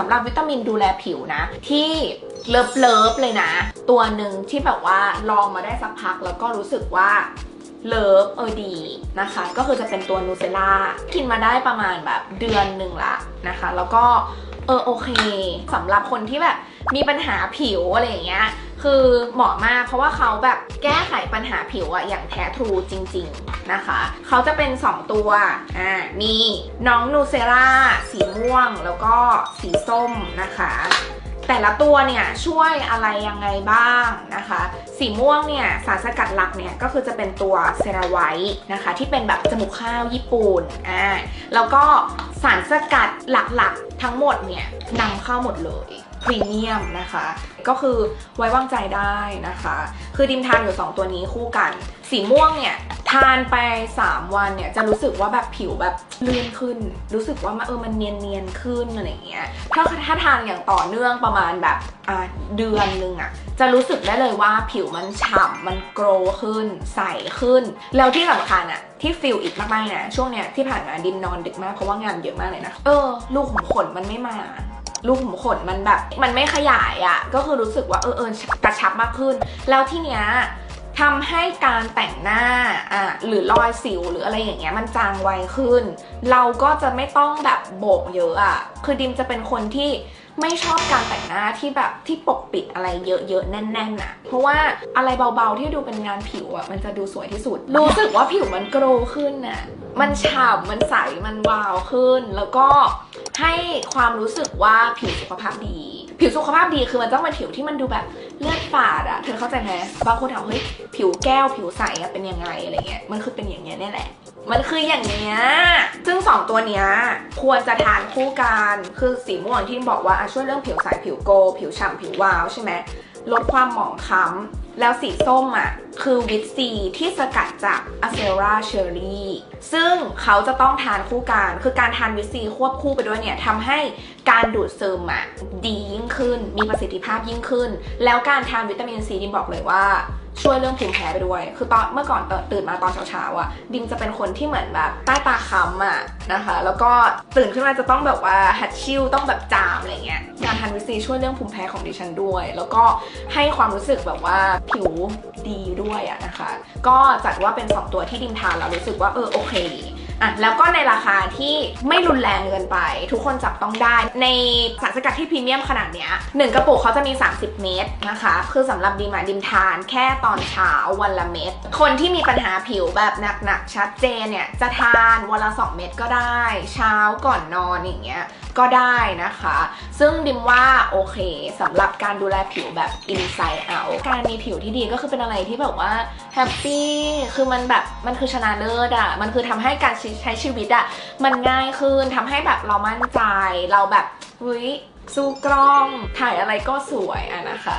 สำหรับวิตามินดูแลผิวนะ ที่เลิฟเลิฟเลยนะ ตัวหนึ่งที่แบบว่าลองมาได้สักพักแล้วก็รู้สึกว่า เลิฟเออดีนะคะ ก็คือจะเป็นตัวนูเซล่ากินมาได้ประมาณแบบเดือนหนึ่งละนะคะ แล้วก็เออโอเคสำหรับคนที่แบบมีปัญหาผิวอะไรอย่างเงี้ยคือเหมาะมากเพราะว่าเขาแบบแก้ไขปัญหาผิวอะอย่างแท้ทรูจริง ๆนะคะ เขาจะเป็น 2 ตัวอ่ามีน้องนูเซล่าสีม่วงแล้วก็สีส้มนะคะ แต่ละตัวเนี่ยช่วยอะไรยังไงบ้างนะคะ สีม่วงเนี่ยสารสกัดหลักเนี่ยก็คือจะเป็นตัวเซราไวท์นะคะ ที่เป็นแบบจมูกข้าวญี่ปุ่นอ่าแล้วก็สารสกัดหลักๆทั้งหมดเนี่ยนำเข้าหมดเลย พรีเมียมนะคะ ก็คือไว้วางใจได้นะคะ คือดิมทานอยู่ 2 ตัวนี้คู่กัน สีม่วงเนี่ยทานไป 3 วันเนี่ยจะรู้สึกว่าแบบผิวแบบลื่นขึ้น รู้สึกว่าเออมันเนียนเนียนขึ้นอะไรอย่างเงี้ยถ้าถ้าทานอย่างต่อเนื่องประมาณแบบอะเดือนนึงอะ่ะจะรู้สึกได้เลยว่าผิวมันฉ่ำมันโกรขึ้น ใสขึ้น แล้วที่สำคัญอะที่ฟิลอีกมากๆนะช่วงเนี้ยที่ผ่านมาดิมนอนดึกมากเพราะว่างานเยอะมากเลยนะเออลูกขุมขนมันไม่มา รูขุมขนมันแบบ มันไม่ขยายอะ่ะ ก็คือรู้สึกว่าเออเออกระชับมากขึ้น แล้วที่เนี้ยทำให้การแต่งหน้าอะหรือรอยสิวหรืออะไรอย่างเงี้ยมันจางไวขึ้น เราก็จะไม่ต้องแบบโบกเยอะอะ่ะ คือดิมจะเป็นคนที่ ไม่ชอบการแต่งหน้าที่แบบที่ปกปิดอะไรเยอะๆแน่นๆน่ะ เพราะว่าอะไรเบาๆที่ดูเป็นงานผิวอะ่ะมันจะดูสวยที่สุด รู้สึกว่าผิวมันโกรขึ้นน่ะ มันฉ่ำมันใส มันวาวขึ้น แล้วก็ให้ความรู้สึกว่าผิวสุขภาพดี ผิวสุขภาพดีคือมันต้องเป็นผิวที่มันดูแบบเลือดฝาดอะเธอเข้าใจไหมบางคนถามเฮ้ยผิวแก้วผิวใสอะเป็นยังไงอะไรเงี้ย มันคือเป็นอย่างเงี้ยเนี่ยแหละ มันคืออย่างเนี้ย ซึ่งสองตัวเนี้ยควรจะทานคู่กัน คือสีม่วงที่บอกว่าช่วยเรื่องผิวใสผิวโกวผิวฉ่ำผิววาวใช่ไหมลดความหมองคล้ำ แล้วสีส้มอะ คือวิตซีที่สกัดจากอะเซราเชอรี่ซึ่งเขาจะต้องทานคู่กัน คือการทานวิตซีควบคู่ไปด้วยเนี่ยทำให้การดูดซึมอะดียิ่งขึ้น มีประสิทธิภาพยิ่งขึ้น แล้วการทานวิตามินซีดิมบอกเลยว่า ช่วยเรื่องภูมิแพ้ไปด้วย คือตอนเมื่อก่อนตื่นมาตอนเช้าๆอะดิมจะเป็นคนที่เหมือนแบบใต้ตาค้ำอะนะคะ แล้วก็ตื่นขึ้นมาจะต้องแบบว่าฮัดชิลต้องแบบจามอะไรเงี้ยการทานวิตซีช่วยเรื่องภูมิแพ้ของดิฉันด้วย แล้วก็ให้ความรู้สึกแบบว่าผิวดีด้วยอะนะคะ ก็จัดว่าเป็น 2 ตัวที่ดิมทานแล้วรู้สึกว่าเออโอเค อะแล้วก็ในราคาที่ไม่รุนแรงเกินไป ทุกคนจับต้องได้ ในสารสกัดที่พรีเมียมขนาดเนี้ยหนึ่งกระปุกเขาจะมี 30 เม็ดนะคะ คือสำหรับดิมอะดิมทานแค่ตอนเช้าวันละเม็ดคนที่มีปัญหาผิวแบบหนักๆชัดเจนเนี่ยจะทานวันละ 2 เม็ดก็ได้ เช้าก่อนนอนอย่างเงี้ยก็ได้นะคะ ซึ่งดิมว่าโอเคสำหรับการดูแลผิวแบบ inside out การมีผิวที่ดีก็คือเป็นอะไรที่แบบว่า แฮปปี้คือมันแบบมันคือชนะเลิศอะมันคือทำให้การใช้ชีวิตอะมันง่ายขึ้นทำให้แบบเรามั่นใจเราแบบเฮ้ยสู้กล้องถ่ายอะไรก็สวยอะนะคะ